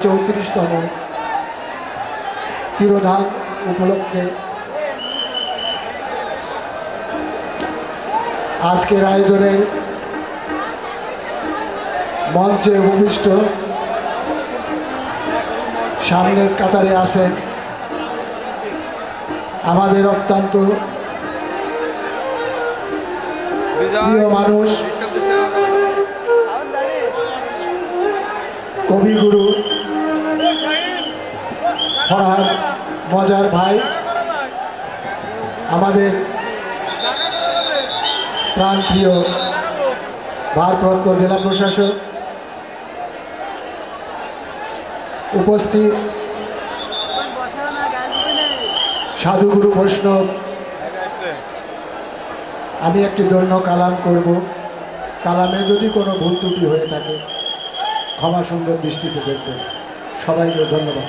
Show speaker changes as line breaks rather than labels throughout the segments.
চৌত্রিশতম তিরোধান উপলক্ষে আজকের আয়োজনের মঞ্চে উপবিষ্ট সামনের কাতারে আছেন আমাদের অত্যন্ত প্রিয় মানুষ, কবিগুরু ফরহাদ মজার ভাই। আমাদের প্রাণপ্রিয় ভারপ্রাপ্ত জেলা প্রশাসক উপস্থিত সাধুগুরু বৈষ্ণব। আমি একটি দৈন্য কালাম করব। কালামে যদি কোনো ভুল ত্রুটি হয়ে থাকে, ক্ষমা সুন্দর দৃষ্টিতে দেখবেন। সবাইকে ধন্যবাদ।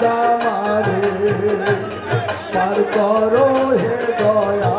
চাঁদা মারে। পার করো হে দয়া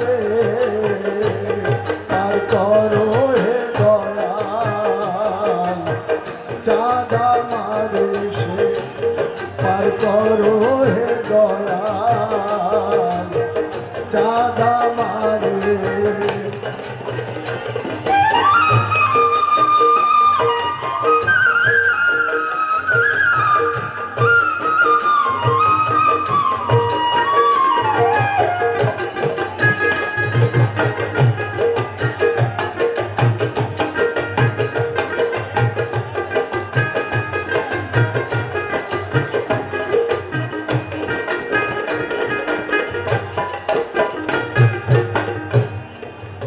রে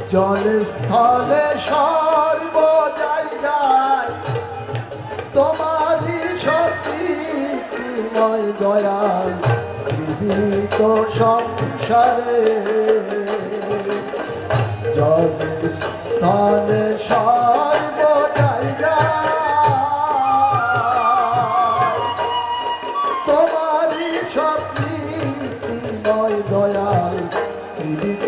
জলস্থলে সর্বদাই যায় তোমারই শক্তিময় দয়াল, জীবিত সংসারে। জলস্থলে সর্বদাই যায় তোমারই শক্তিময় দয়াল বিবিত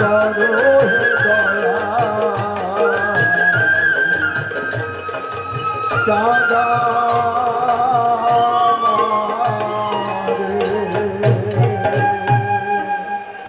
করো দয়া। দাদা